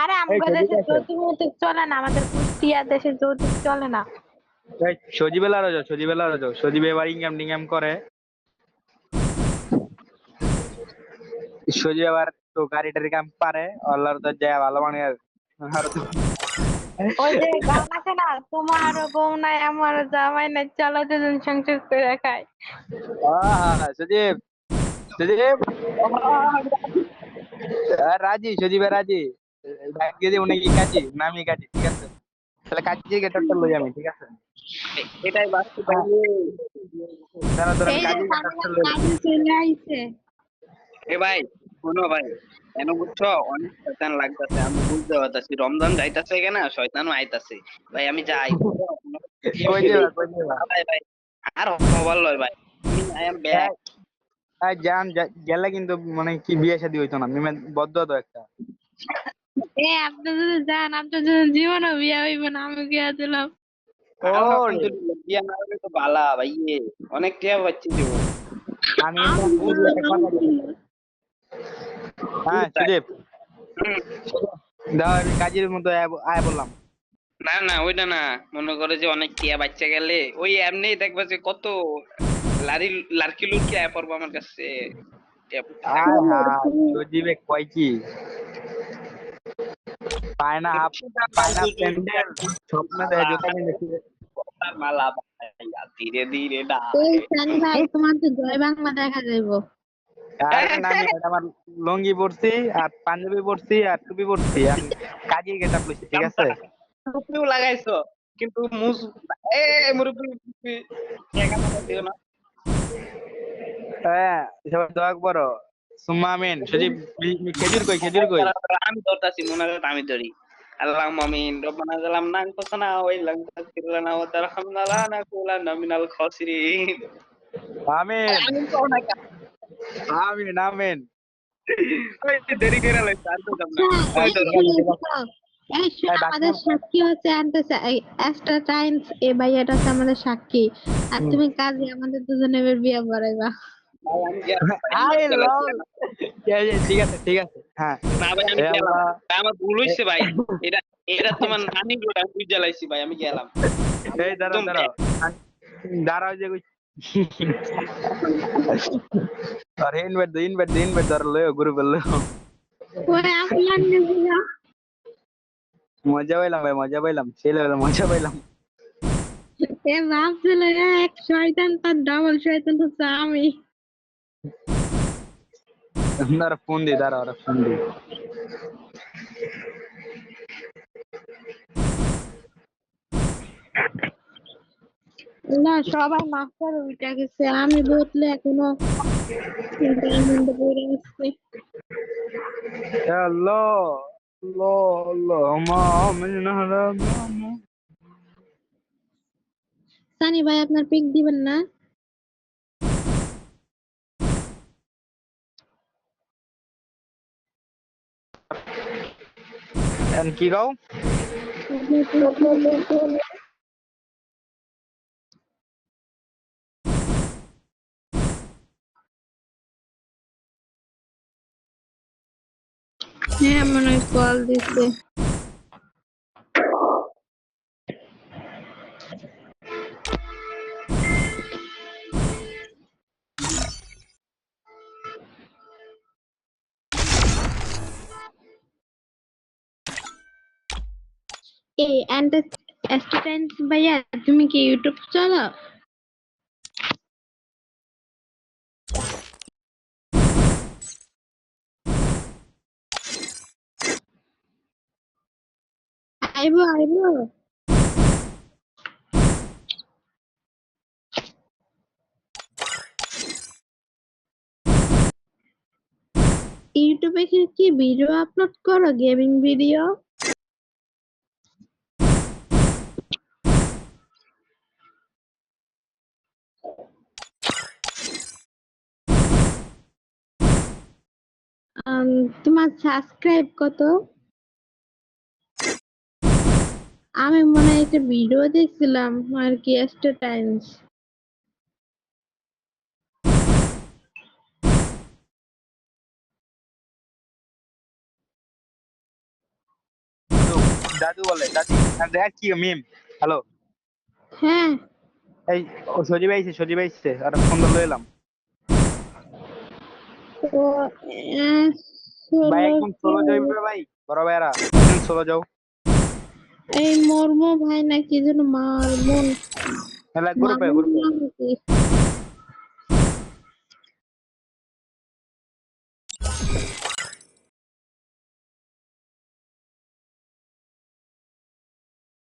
আরে আমাদের দেশে যৌতুক মৌতুক চলে না আমাদের কুষ্টিয়া দেশে যৌতুক চলে না। সজিবেলা রাজা সজিবেলা রাজা সজিব এবার ইনকাম টিনকাম করে। সজিব আবার তো গাড়ি টাড়ি কাম পারে আল্লাহর তো যায় ভালো মানে ওই যে গান আছে না তোমার বউ নাই আমার জামাই নাই চলো দুজন সংসার করে খাই। আহ, সজীব। আহ, রাজি সজীব রাজি। ভাগ্য দিয়ে উনি কি কাজী? নামি কাজী ঠিক আছে। তাহলে কাজী লই আমি ঠিক আছে? এটাই বাস্তব ভাই তারা তোর এই যে কাজী লই চলে আইছে। এ ভাই শোনো ভাই কেন বুঝছ? অনেক শয়তান লাগতেছে আমি বুঝতে পারতাছি। রমজান যাইতাছে কেন? শয়তানও আইতাছে। ভাই আমি যাই ভাই ভাই আর হবার লয় ভাই। আই এম ব্যাক আর জান যা- গেলে কিন্তু মানে কি বিয়ে শাদী হইতো না মিমে বদ্ধ তো একটা। এ আপনি যদি যান আপনার যদি জীবনও বিয়ে হইব না আমি বিয়ে দিলাম। ও বিয়া না হলে তো বালা ভাই অনেক টিয়া পাচ্ছি দেবো আমি। হ্যাঁ সুদীপ। দাও আমি কাজের মতো আয়- আয় বললাম। না না ওইটা না। মনে করে যে অনেক টিয়া বাচ্চা গেলে ওই এমনি দেখবা যে কত লারি লারকি লুটকি আয় পড়ব আমার কাছে। সজীবে কয় কি? পায় না হাফ পায় না প্যান্ডেল স্বপ্ন দেয় জোতা মালা আর ধীরে ধীরে না এই সানি ভাই তোমার তো জয় বাংলা দেখা যাইব। আরে না আমি এটা আমার লুঙ্গি পরছি আর পাঞ্জাবি পরছি আর টুপি পরছি। আমি কাজের গেটআপ লইছি ঠিক আছে? টুপিও লাগাইছো কিন্তু মুস এ মুরব্বি টুপি জায়গা দিও না। হ্যাঁ সবাই দোয়া করো সুম্মা আমিন সজীব খেজুর কই খেজুর কই? আমি ধরতাছি মনে হয় আমি ধরি। আমিন আমি তো না আমিন আমিন। দেরি করে লইছ আর তো না। হ্যাঁ, ডাক্তার- আমাদের সাক্ষী হচ্ছে এক্সট্রা টাইমস এ ভাইয়াটা হচ্ছে আমাদের সাক্ষী। আর তুমি কাজে আমাদের দুজনের বিয়ে গেলাম। আরে লল ঠিক আছে ঠিক আছে। হ্যাঁ। না ভাই আমি গেলাম। আমার ভুল হইছে ভাই। এটা এটা তোমার নানি গোটা বুঝ জ্বালাইছি ভাই আমি গেলাম। এই দাঁড়াও দাঁড়াও। দাঁড়াও যে কই আরে ইনভাইট দে ইনভাইট দে ইনভাইট ধর ওরে আপনার মজা পাইলাম ভাই মজা পাইলাম। ছেলে মজা পাইলাম। এ ভাবছিল এক শয়তান তার ডাবল শয়তান হচ্ছে আমি। দাঁড়া ফোন দি দাঁড়া ওরা ফোন দি না সবাই মাস্টার উঠে গেছে আমি বসলে এখনও চিন্তার মধ্যে পড়ে গেছি আল্লাহ আল্লাহ আল্লাহ মা মিনা রামা সানি ভাই আপনার পিক দিবেন না এন কি গাও হ্যাঁ মনে হয় কল দিছে এই স্টুডেন্ট ভাইয়া, তুমি কি ইউটিউব চালাও? আইবো আইবো। ইউটিউবে কি ভিডিও আপলোড করো গেমিং ভিডিও তোমার সাবস্ক্রাইব কত? আমি মনে হয় একটা ভিডিও দেখছিলাম আর কি এক্সট্রা টাইমস দাদু বলে দাদি দেখ কি মিম হ্যালো হ্যাঁ। এই সজীব আইছে সজীব আইছে আর ফোন লইলাম ভাই একদম সোলো যাইবে ভাই? বড় ভাইরা সোলো যাও। এই মর্ম ভাই না কি যেন মার মন মেলা গ্রুপে গ্রুপে?